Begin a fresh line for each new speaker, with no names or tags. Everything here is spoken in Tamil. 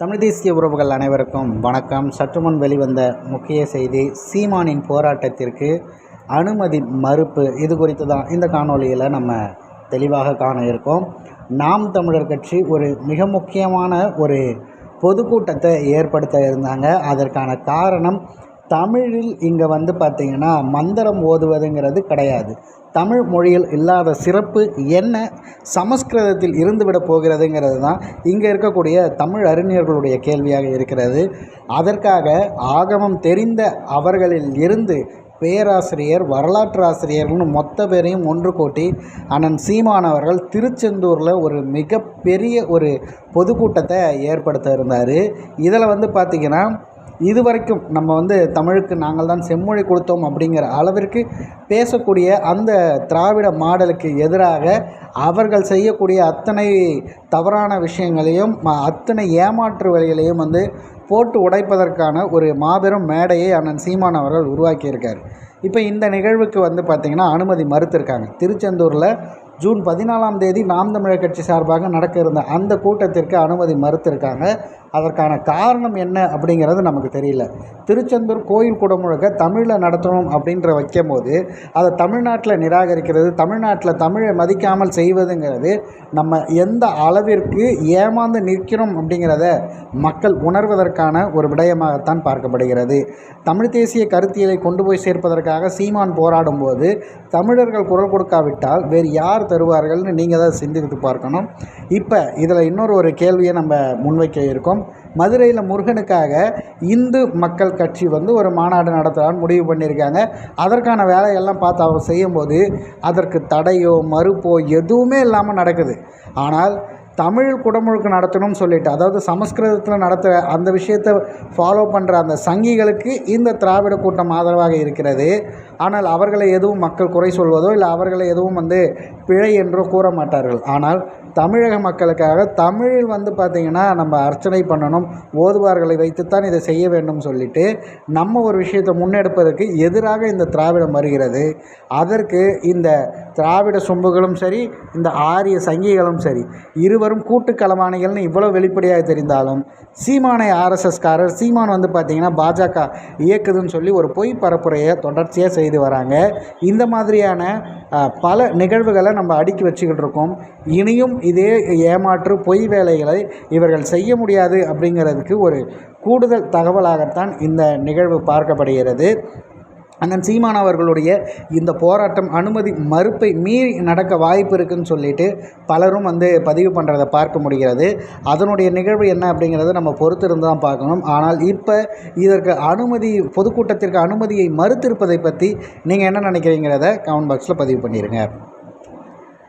தமிழ் தேசிய உறவுகள் அனைவருக்கும் வணக்கம். சற்றுமுன் வெளிவந்த முக்கிய செய்தி சீமானின் போராட்டத்திற்கு அனுமதி மறுப்பு. இது குறித்து தான் இந்த காணொளியில் நம்ம தெளிவாக காண இருக்கோம். நாம் தமிழர் கட்சி ஒரு மிக முக்கியமான ஒரு பொதுக்கூட்டத்தை ஏற்படுத்த இருந்தாங்க. அதற்கான காரணம் தமிழில் இங்கே வந்து பார்த்திங்கன்னா மந்திரம் ஓதுவதுங்கிறது கிடையாது. தமிழ் மொழியில் இல்லாத சிறப்பு என்ன? சமஸ்கிருதத்தில் இருந்துவிட போகிறதுங்கிறது தான் இங்கே இருக்கக்கூடிய தமிழ் அறிஞர்களுடைய கேள்வியாக இருக்கிறது. அதற்காக ஆகமம் தெரிந்த அவர்களில் இருந்து பேராசிரியர் வரலாற்று ஆசிரியர்கள்னு மொத்த பேரையும் ஒன்று கூட்டி அண்ணன் சீமானவர்கள் திருச்செந்தூரில் ஒரு மிகப்பெரிய ஒரு பொதுக்கூட்டத்தை ஏற்படுத்த இருந்தார். இதில் வந்து பார்த்திங்கன்னா இது வரைக்கும் நம்ம வந்து தமிழுக்கு நாங்கள் தான் செம்மொழி கொடுத்தோம் அப்படிங்கிற அளவிற்கு பேசக்கூடிய அந்த திராவிட மாடலுக்கு எதிராக அவர்கள் செய்யக்கூடிய அத்தனை தவறான விஷயங்களையும் அத்தனை ஏமாற்று வழிகளையும் வந்து போட்டு உடைப்பதற்கான ஒரு மாபெரும் மேடையை அண்ணன் சீமான் அவர்கள் உருவாக்கியிருக்கார். இப்போ இந்த நிகழ்வுக்கு வந்து பார்த்திங்கன்னா அனுமதி மறுத்திருக்காங்க. திருச்செந்தூரில் ஜூன் பதினாலாம் தேதி நாம் தமிழர் கட்சி சார்பாக நடக்க இருந்த அந்த கூட்டத்திற்கு அனுமதி மறுத்திருக்காங்க. அதற்கான காரணம் என்ன அப்படிங்கிறது நமக்கு தெரியல. திருச்செந்தூர் கோயில் கூட முழுக்க தமிழில் நடத்தணும் அப்படின்ற வைக்கும் போது அதை தமிழ்நாட்டில் நிராகரிக்கிறது தமிழ்நாட்டில் தமிழை மதிக்காமல் செய்வதுங்கிறது நம்ம எந்த அளவிற்கு ஏமாந்து நிற்கிறோம் அப்படிங்கிறத மக்கள் உணர்வதற்கான ஒரு விடயமாகத்தான் பார்க்கப்படுகிறது. தமிழ் தேசிய கருத்தியலை கொண்டு போய் சேர்ப்பதற்காக சீமான் போராடும் போது தமிழர்கள் குரல் கொடுக்காவிட்டால் வேறு யார் தருவார்கள்னு நீங்கள் தான் சிந்தித்து பார்க்கணும். இப்போ இதில் இன்னொரு ஒரு கேள்வியை நம்ம முன்வைக்க இருக்கோம். மதுரையில் முருகனுக்காக இந்து மக்கள் கட்சி வந்து ஒரு மாநாடு நடத்தலான்னு முடிவு பண்ணியிருக்காங்க. அதற்கான வேலையெல்லாம் பார்த்து அவர் செய்யும்போது அதற்கு தடையோ மறுப்போ எதுவுமே இல்லாமல் நடக்குது. ஆனால் தமிழ் குடமுழுக்கு நடத்தணும்னு சொல்லிட்டு அதாவது சமஸ்கிருதத்தில் நடத்துகிற அந்த விஷயத்தை ஃபாலோ பண்ணுற அந்த சங்கிகளுக்கு இந்த திராவிட கூட்டம் ஆதரவாக இருக்கிறது. ஆனால் அவர்களை எதுவும் மக்கள் குறை சொல்வதோ இல்லை அவர்களை எதுவும் வந்து பிழை என்றோ கூற மாட்டார்கள். ஆனால் தமிழக மக்களுக்காக தமிழில் வந்து பார்த்திங்கன்னா நம்ம அர்ச்சனை பண்ணணும் ஓதுவார்களை வைத்துத்தான் இதை செய்ய வேண்டும் சொல்லிட்டு நம்ம ஒரு விஷயத்தை முன்னெடுப்பதற்கு எதிராக இந்த திராவிடம் வருகிறது. அதற்கு இந்த திராவிட சொம்புகளும் சரி இந்த ஆரிய சங்கிகளும் சரி இருவரும் கூட்டு களவாணிகள்னு இவ்வளோ வெளிப்படையாக தெரிந்தாலும் சீமானை ஆர்எஸ்எஸ்காரர் சீமான் வந்து பார்த்திங்கன்னா பாஜக இயக்குதுன்னு சொல்லி ஒரு பொய் பரப்புரையை தொடர்ச்சியாக செய்து வராங்க. இந்த மாதிரியான பல நிகழ்வுகளை நம்ம அடுக்கி வச்சுக்கிட்டு இருக்கோம். இனியும் இதே ஏமாற்று பொய் வேலைகளை இவர்கள் செய்ய முடியாது அப்படிங்கிறதுக்கு ஒரு கூடுதல் தகவலாகத்தான் இந்த நிகழ்வு பார்க்கப்படுகிறது. அண்ணன் சீமான் அவர்களுடைய இந்த போராட்டம் அனுமதி மறுப்பை மீறி நடக்க வாய்ப்பு இருக்குதுன்னு சொல்லிட்டு பலரும் வந்து பதிவு பண்ணுறதை பார்க்க முடிகிறது. அதனுடைய நிகழ்வு என்ன அப்படிங்கிறத நம்ம பொறுத்திருந்து தான் பார்க்கணும். ஆனால் இப்போ இதற்கு அனுமதி பொதுக்கூட்டத்திற்கு அனுமதியை மறுத்திருப்பதை பற்றி நீங்கள் என்ன நினைக்கிறீங்கிறத கமெண்ட் பாக்ஸில் பதிவு பண்ணிடுங்க